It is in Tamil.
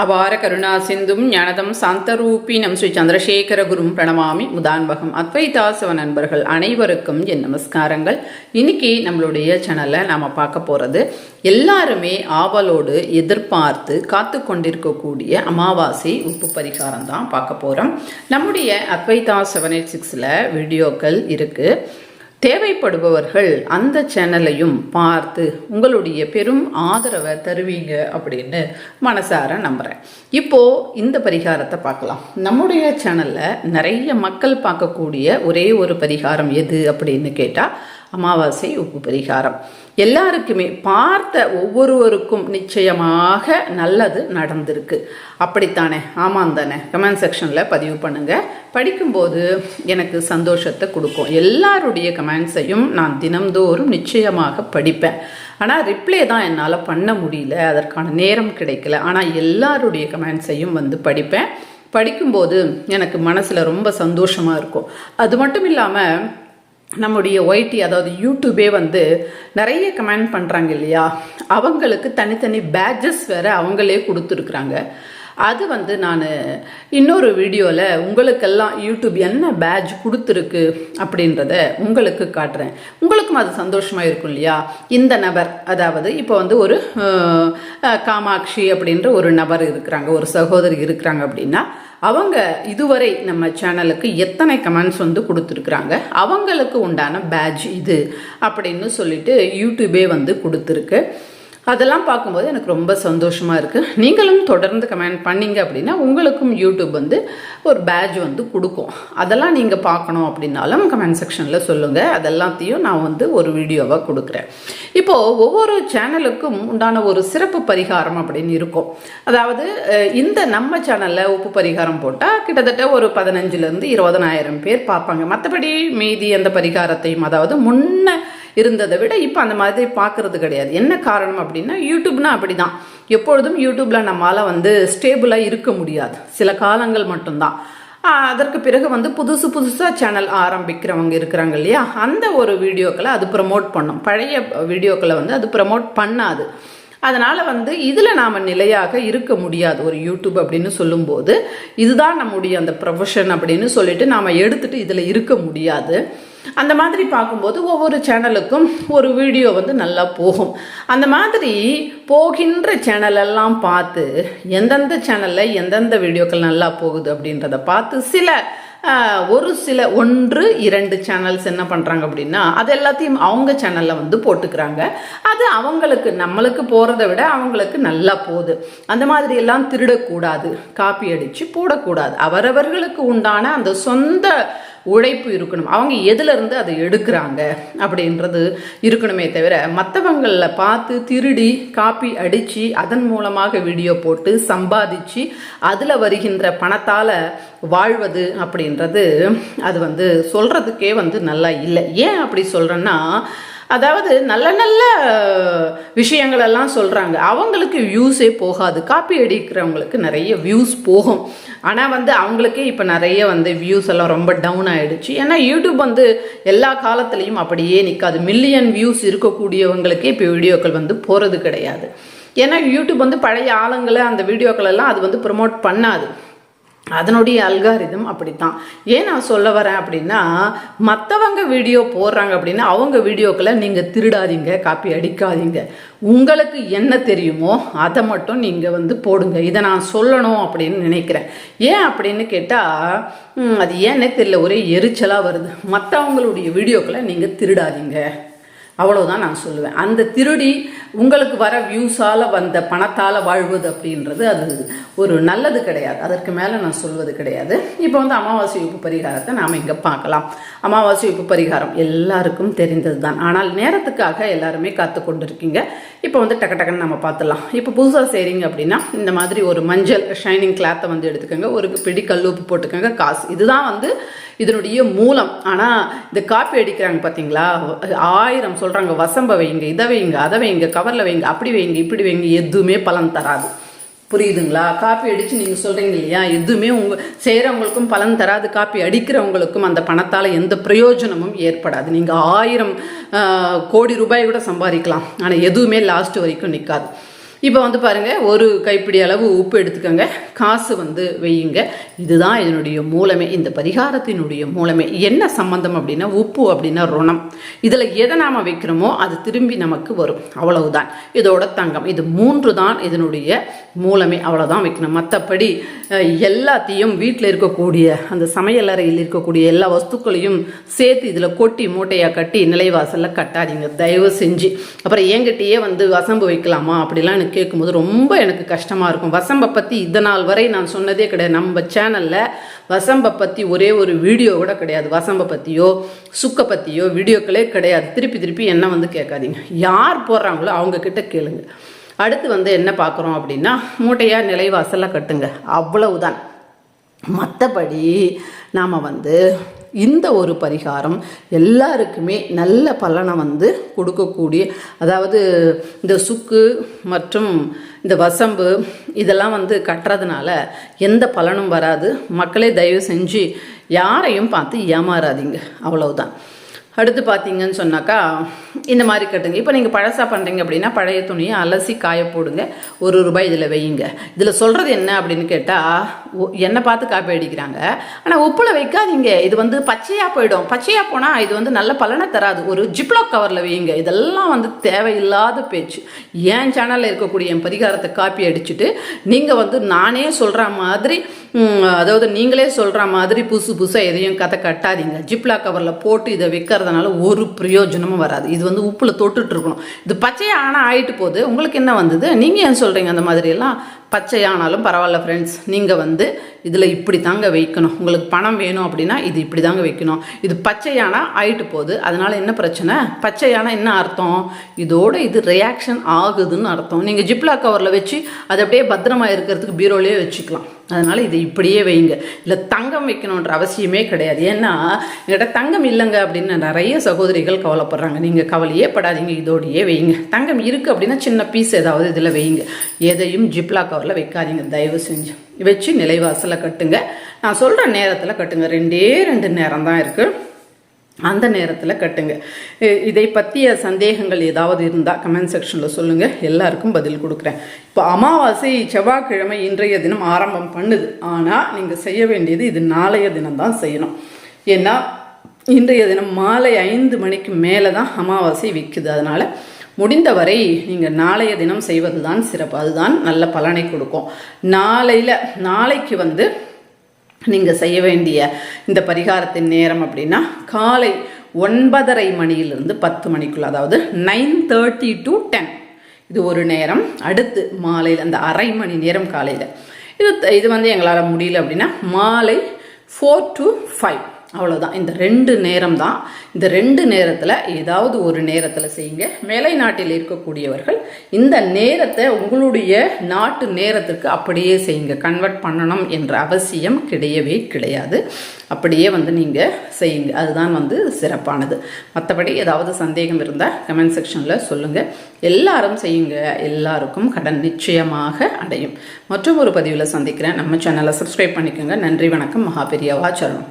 அபார கருணா சிந்தும் ஞானதம் சாந்தரூபி நம் ஸ்ரீ சந்திரசேகர குரும் பிரணமாமி முதான்பகம். அத்வைதாசவ நண்பர்கள் அனைவருக்கும் என் நமஸ்காரங்கள். இன்னைக்கு நம்மளுடைய சேனலை நாம பார்க்க போகிறது எல்லாருமே ஆவலோடு எதிர்பார்த்து காத்து கொண்டிருக்கக்கூடிய அமாவாசை உப்பு பரிகாரம் தான் பார்க்க போகிறோம் நம்முடைய அத்வைதா செவன் எயிட் சிக்ஸில் வீடியோக்கள் இருக்குது தேவைப்படுபவர்கள் அந்த சேனலையும் பார்த்து உங்களுடைய பெரும் ஆதரவை தருவீங்க அப்படின்னு மனசார நம்புகிறேன் இப்போது இந்த பரிகாரத்தை பார்க்கலாம். நம்முடைய சேனலில் நிறைய மக்கள் பார்க்கக்கூடிய ஒரே ஒரு பரிகாரம் எது அப்படின்னு கேட்டால் அமாவாசை உப்பு பரிகாரம். எல்லாருக்குமே பார்த்த ஒவ்வொருவருக்கும் நிச்சயமாக நல்லது நடந்திருக்கு. அப்படித்தானே? ஆமாம் தானே? கமெண்ட் செக்ஷனில் பதிவு பண்ணுங்க. படிக்கும்போது எனக்கு சந்தோஷத்தை கொடுக்கும். எல்லாருடைய கமெண்ட்ஸையும் நான் தினம்தோறும் நிச்சயமாக படிப்பேன். ஆனால் ரிப்ளை தான் என்னால் பண்ண முடியல. அதற்கான நேரம் கிடைக்கல. ஆனால் எல்லாருடைய கமெண்ட்ஸையும் வந்து படிப்பேன். படிக்கும்போது எனக்கு மனசில் ரொம்ப சந்தோஷமாக இருக்கும். அது மட்டும் இல்லாமல் நம்முடைய ஒய்டி அதாவது யூடியூபே வந்து நிறைய கமெண்ட் பண்ணுறாங்க இல்லையா? அவங்களுக்கு தனித்தனி பேட்ஜஸ் வேறு அவங்களே கொடுத்துருக்குறாங்க. அது வந்து நான் இன்னொரு வீடியோவில் உங்களுக்கெல்லாம் யூடியூப் என்ன பேட்ச் கொடுத்துருக்கு அப்படின்றத உங்களுக்கு காட்டுறேன். உங்களுக்கும் அது சந்தோஷமாக இருக்கும் இல்லையா? இந்த நபர் அதாவது இப்போ வந்து ஒரு காமாட்சி அப்படின்ற ஒரு நபர் இருக்கிறாங்க ஒரு சகோதரி இருக்கிறாங்க அப்படின்னா அவங்க இதுவரை நம்ம சேனலுக்கு எத்தனை கமெண்ட்ஸ் வந்து கொடுத்துருக்குறாங்க? அவங்களுக்கு உண்டான பேட்ச் இது அப்படின்னு சொல்லிட்டு யூடியூபே வந்து கொடுத்துருக்கு. அதெல்லாம் பார்க்கும்போது எனக்கு ரொம்ப சந்தோஷமாக இருக்குது நீங்களும் தொடர்ந்து கமெண்ட் பண்ணிங்க அப்படின்னா உங்களுக்கும் யூடியூப் வந்து ஒரு பேட்ச் வந்து கொடுக்கும். அதெல்லாம் நீங்கள் பார்க்கணும் அப்படின்னாலும் கமெண்ட் செக்ஷனில் சொல்லுங்கள் அதெல்லாத்தையும் நான் வந்து ஒரு வீடியோவாக கொடுக்குறேன். இப்போது ஒவ்வொரு சேனலுக்கும் உண்டான ஒரு சிறப்பு பரிகாரம் அப்படின்னு இருக்கும். அதாவது இந்த நம்ம சேனலில் உப்பு பரிகாரம் போட்டால் கிட்டத்தட்ட ஒரு பதினஞ்சுலேருந்து இருபதனாயிரம் பேர் பார்ப்பாங்க. மற்றபடி மீதி அந்த பரிகாரத்தையும் அதாவது முன்ன இருந்ததை விட இப்போ அந்த மாதிரி பார்க்கறது கிடையாது. என்ன காரணம் அப்படின்னா யூடியூப்னா அப்படி தான் எப்பொழுதும் யூடியூப்பில் நம்மளால் வந்து ஸ்டேபிளாக இருக்க முடியாது. சில காலங்கள் மட்டும்தான். அதற்கு பிறகு வந்து புதுசு புதுசாக சேனல் ஆரம்பிக்கிறவங்க இருக்கிறாங்க இல்லையா? அந்த ஒரு வீடியோக்களை அது ப்ரமோட் பண்ணும். பழைய வீடியோக்களை வந்து அது ப்ரமோட் பண்ணாது. அதனால் வந்து இதில் நாம் நிலையாக இருக்க முடியாது ஒரு யூடியூப் அப்படின்னு சொல்லும்போது. இதுதான் நம்முடைய அந்த ப்ரொஃபஷன் அப்படின்னு சொல்லிட்டு நாம் எடுத்துகிட்டு இதில் இருக்க முடியாது. அந்த மாதிரி பார்க்கும்போது ஒவ்வொரு சேனலுக்கும் ஒரு வீடியோ வந்து நல்லா போகும். அந்த மாதிரி போகின்ற சேனலெல்லாம் பார்த்து எந்தெந்த சேனலில் எந்தெந்த வீடியோக்கள் நல்லா போகுது அப்படின்றத பார்த்து சில ஒரு சில ஒன்று இரண்டு சேனல்ஸ் என்ன பண்ணுறாங்க அப்படின்னா அது எல்லாத்தையும் அவங்க சேனலில் வந்து போட்டுக்கிறாங்க. அது அவங்களுக்கு நம்மளுக்கு போகிறத விட அவங்களுக்கு நல்லா போகுது. அந்த மாதிரி எல்லாம் திருடக்கூடாது காப்பி அடித்து போடக்கூடாது. அவரவர்களுக்கு உண்டான அந்த சொந்த உழைப்பு இருக்கணும். அவங்க எதுலேருந்து அதை எடுக்கிறாங்க அப்படின்றது இருக்கணுமே தவிர மற்றவங்களில் பார்த்து திருடி காப்பி அடித்து அதன் மூலமாக வீடியோ போட்டு சம்பாதிச்சு அதில் வருகின்ற பணத்தால் வாழ்வது அப்படின்றது அது வந்து சொல்கிறதுக்கே வந்து நல்லா இல்லை. ஏன் அப்படி சொல்கிறேன்னா அதாவது நல்ல நல்ல விஷயங்களெல்லாம் சொல்கிறாங்க அவங்களுக்கு வியூஸே போகாது. காப்பி அடிக்கிறவங்களுக்கு நிறைய வியூஸ் போகும். ஆனால் வந்து அவங்களுக்கே இப்போ நிறைய வந்து வியூஸ் எல்லாம் ரொம்ப டவுன் ஆகிடுச்சு ஏன்னா யூடியூப் வந்து எல்லா காலத்துலேயும் அப்படியே நிற்காது மில்லியன் வியூஸ் இருக்கக்கூடியவங்களுக்கே இப்போ வீடியோக்கள் வந்து போகிறது கிடையாது. ஏன்னா யூடியூப் வந்து பழைய ஆளுங்களை அந்த வீடியோக்கள் எல்லாம் அது வந்து ப்ரொமோட் பண்ணாது. அதனுடைய அல்காரிதம் அப்படித்தான். ஏன் நான் சொல்ல வரேன் அப்படின்னா மற்றவங்க வீடியோ போடுறாங்க அப்படின்னா அவங்க வீடியோக்களை நீங்கள் திருடாதீங்க காப்பி அடிக்காதீங்க. உங்களுக்கு என்ன தெரியுமோ அதை மட்டும் நீங்கள் வந்து போடுங்க. இதை நான் சொல்லணும் அப்படின்னு நினைக்கிறேன். ஏன் அப்படின்னு கேட்டால் அது ஏன்னே தெரியல ஒரே எரிச்சலாக வருது. மற்றவங்களுடைய வீடியோக்களை நீங்கள் திருடாதீங்க. அவ்வளோதான் நான் சொல்லுவேன். அந்த திருடி உங்களுக்கு வர வியூஸால் வந்த பணத்தால் வாழ்வது அப்படின்றது அது ஒரு நல்லது கிடையாது. அதற்கு மேலே நான் சொல்வது கிடையாது. இப்போ வந்து அமாவாசை உப்பு பரிகாரத்தை நாம் இங்கே பார்க்கலாம். அமாவாசை உப்பு பரிகாரம் எல்லாருக்கும் தெரிந்தது தான் ஆனால் நேரத்துக்காக எல்லாருமே காத்து கொண்டிருக்கீங்க இப்போ வந்து டக்கு டக்குன்னு நம்ம பார்த்துடலாம். இப்போ புதுசாக செய்கிறீங்க அப்படின்னா இந்த மாதிரி ஒரு மஞ்சள் ஷைனிங் கிளாத்தை வந்து எடுத்துக்கோங்க. ஒரு பிடி கல் உப்பு போட்டுக்கோங்க. காசு. இதுதான் வந்து இதனுடைய மூலம். ஆனால் இந்த காப்பி அடிக்கிறாங்க பார்த்தீங்களா? ஆயிரம் சொல்கிறாங்க வசம்ப வைங்க இதை வைங்க அதை வைங்க கவரில் வைங்க அப்படி வைங்க இப்படி வைங்க எதுவுமே பலன் தராது. புரியுதுங்களா? காப்பி அடித்து நீங்கள் சொல்கிறீங்க இல்லையா? எதுவுமே உங்கள் செய்கிறவங்களுக்கும் பலன் தராது. காப்பி அடிக்கிறவங்களுக்கும் அந்த பணத்தால் எந்த பிரயோஜனமும் ஏற்படாது. நீங்கள் ஆயிரம் கோடி ரூபாய் கூட சம்பாதிக்கலாம். ஆனால் எதுவுமே லாஸ்ட் வரைக்கும் நிற்காது இப்போ வந்து பாருங்கள் ஒரு கைப்பிடி அளவு உப்பு எடுத்துக்கோங்க. காசு வந்து வையுங்க. இதுதான் இதனுடைய மூலமே. இந்த பரிகாரத்தினுடைய மூலமே. என்ன சம்பந்தம் அப்படின்னா உப்பு அப்படின்னா ருணம். இதில் எதை நாம் வைக்கிறோமோ அது திரும்பி நமக்கு வரும். அவ்வளவுதான். இதோட தங்கம். இது மூன்று தான் இதனுடைய மூலமே. அவ்வளோதான் வைக்கணும். மற்றபடி எல்லாத்தையும் வீட்டில் இருக்கக்கூடிய அந்த சமையலறையில் இருக்கக்கூடிய எல்லா வஸ்துக்களையும் சேர்த்து இதில் கொட்டி மூட்டையாக கட்டி நிலைவாசலில் கட்டாதீங்க. தயவு செஞ்சு. அப்புறம் என்கிட்டயே வந்து வசம்பு வைக்கலாமா? அப்படிலாம் எனக்கு கேட்கும்போது ரொம்ப எனக்கு கஷ்டமாக இருக்கும். வசம்பை பற்றி இதனால் வரை நான் சொன்னதே கிடையாது. நம்ம சேனலில் வசம்பை பற்றி ஒரே ஒரு வீடியோ கூட கிடையாது. வசம்பை பற்றியோ சுக்கை பற்றியோ வீடியோக்களே கிடையாது. திருப்பி திருப்பி என்ன வந்து கேட்காதீங்க. யார் போடுறாங்களோ அவங்கக்கிட்ட கேளுங்க. அடுத்து வந்து என்ன பார்க்குறோம் அப்படின்னா மூட்டையாக நிலைவாசலில் கட்டுங்க. அவ்வளவுதான். மற்றபடி நாம் வந்து இந்த ஒரு பரிகாரம் எல்லாருக்குமே நல்ல பலனை வந்து கொடுக்கக்கூடிய அதாவது இந்த சுக்கு மற்றும் இந்த வசம்பு இதெல்லாம் வந்து கட்டுறதுனால எந்த பலனும் வராது. மக்களே தயவு செஞ்சு யாரையும் பார்த்து ஏமாறாதீங்க. அவ்வளவுதான். அடுத்து பார்த்தீங்கன்னு சொன்னாக்கா இந்த மாதிரி கட்டுங்க. இப்போ நீங்கள் பழசாக பண்ணுறீங்க அப்படின்னா பழைய துணியை அலசி காய போடுங்க. ஒரு ரூபாய் இதில் வையுங்க. இதில் சொல்கிறது என்ன அப்படின்னு கேட்டால் என்னை பார்த்து காப்பி அடிக்கிறாங்க. ஆனால் உப்பில் வைக்காதீங்க. இது வந்து பச்சையாக போயிடும். பச்சையாக போனால் இது வந்து நல்ல பலனை தராது. ஒரு ஜிப்லாக் கவரில் வையுங்க. இதெல்லாம் வந்து தேவையில்லாத பேச்சு. ஏன் சேனலில் இருக்கக்கூடிய என் பரிகாரத்தை காப்பி அடிச்சுட்டு நீங்கள் வந்து நானே சொல்கிற மாதிரி அதாவது நீங்களே சொல்கிற மாதிரி புதுசு புதுசாக எதையும் கதை கட்டாதீங்க. ஜிப்லா கவரில் போட்டு இதை வைக்கிறதுனால ஒரு பிரயோஜனமும் வராது. இது வந்து உப்பில் தொட்டுட்டு இருக்கணும். இது பச்சையாக ஆனால் ஆயிட்டு போகுது. உங்களுக்கு என்ன வந்தது? நீங்கள் ஏன் சொல்கிறீங்க அந்த மாதிரியெல்லாம்? பச்சையானாலும் பரவாயில்ல ஃப்ரெண்ட்ஸ் நீங்கள் வந்து இதில் இப்படி தாங்க வைக்கணும். உங்களுக்கு பணம் வேணும் அப்படின்னா இது இப்படி தாங்க வைக்கணும். இது பச்சையானா ஆயிட்டு போகுது. அதனால் என்ன பிரச்சனை? பச்சையானா என்ன அர்த்தம்? இதோட இது ரியாக்ஷன் ஆகுதுன்னு அர்த்தம். நீங்கள் ஜிப்லா கவரில் வச்சு அதை அப்படியே பத்திரமா இருக்கிறதுக்கு பீரோலேயே வச்சுக்கலாம். அதனால் இதை இப்படியே வைங்க. இல்லை தங்கம் வைக்கணுன்ற அவசியமே கிடையாது. ஏன்னா என்கிட்ட தங்கம் இல்லைங்க அப்படின்னு நிறைய சகோதரிகள் கவலைப்படுறாங்க. நீங்கள் கவலையே படாதீங்க. இதோடையே வைங்க. தங்கம் இருக்குது அப்படின்னா சின்ன பீஸ் ஏதாவது இதில் வைங்க. எதையும் ஜிப்லா கவர் கவரில் வைக்காதீங்க. தயவு செஞ்சு. வச்சு நிலைவாசலில் கட்டுங்க. நான் சொல்கிற நேரத்தில் கட்டுங்க. ரெண்டே ரெண்டு நேரம் தான் இருக்குது அந்த நேரத்தில் கட்டுங்க. இதை பற்றிய சந்தேகங்கள் ஏதாவது இருந்தால் கமெண்ட் செக்ஷனில் சொல்லுங்கள் எல்லாருக்கும் பதில் கொடுக்குறேன். இப்போ அமாவாசை செவ்வாய்க்கிழமை இன்றைய தினம் ஆரம்பம் பண்ணுது. ஆனால் நீங்கள் செய்ய வேண்டியது இது நாளைய தினம் தான் செய்யணும். ஏன்னா இன்றைய தினம் மாலை ஐந்து மணிக்கு மேலே தான் அமாவாசை விற்குது அதனால் முடிந்தவரை நீங்கள் நாளைய தினம் செய்வது தான் சிறப்பு. அதுதான் நல்ல பலனை கொடுக்கும். நாளையில் நாளைக்கு வந்து நீங்கள் செய்ய வேண்டிய இந்த பரிகாரத்தின் நேரம் அப்படின்னா காலை ஒன்பதரை மணியிலிருந்து பத்து மணிக்குள்ள அதாவது நைன் தேர்ட்டி டு டென் இது ஒரு நேரம். அடுத்து மாலையில் அந்த அரை மணி நேரம் காலையில். இது இது வந்து எங்களால் முடியல அப்படின்னா மாலை ஃபோர் டு ஃபைவ் அவ்வளோதான் இந்த ரெண்டு நேரம் தான் இந்த ரெண்டு நேரத்தில் ஏதாவது ஒரு நேரத்தில் செய்யுங்க. மேலை நாட்டில் இருக்கக்கூடியவர்கள் இந்த நேரத்தை உங்களுடைய நாட்டு நேரத்திற்கு அப்படியே செய்யுங்க. கன்வெர்ட் பண்ணணும் என்ற அவசியம் கிடையவே கிடையாது. அப்படியே வந்து நீங்கள் செய்யுங்க. அதுதான் வந்து சிறப்பானது. மற்றபடி ஏதாவது சந்தேகம் இருந்தால் கமெண்ட் செக்ஷனில் சொல்லுங்கள் எல்லாரும் செய்யுங்க. எல்லாருக்கும் கடன் நிச்சயமாக அடையும். மற்றும் ஒரு பதிவில் சந்திக்கிறேன். நம்ம சேனலை சப்ஸ்கிரைப் பண்ணிக்கோங்க. நன்றி வணக்கம். மகாபெரியவா சரணம்.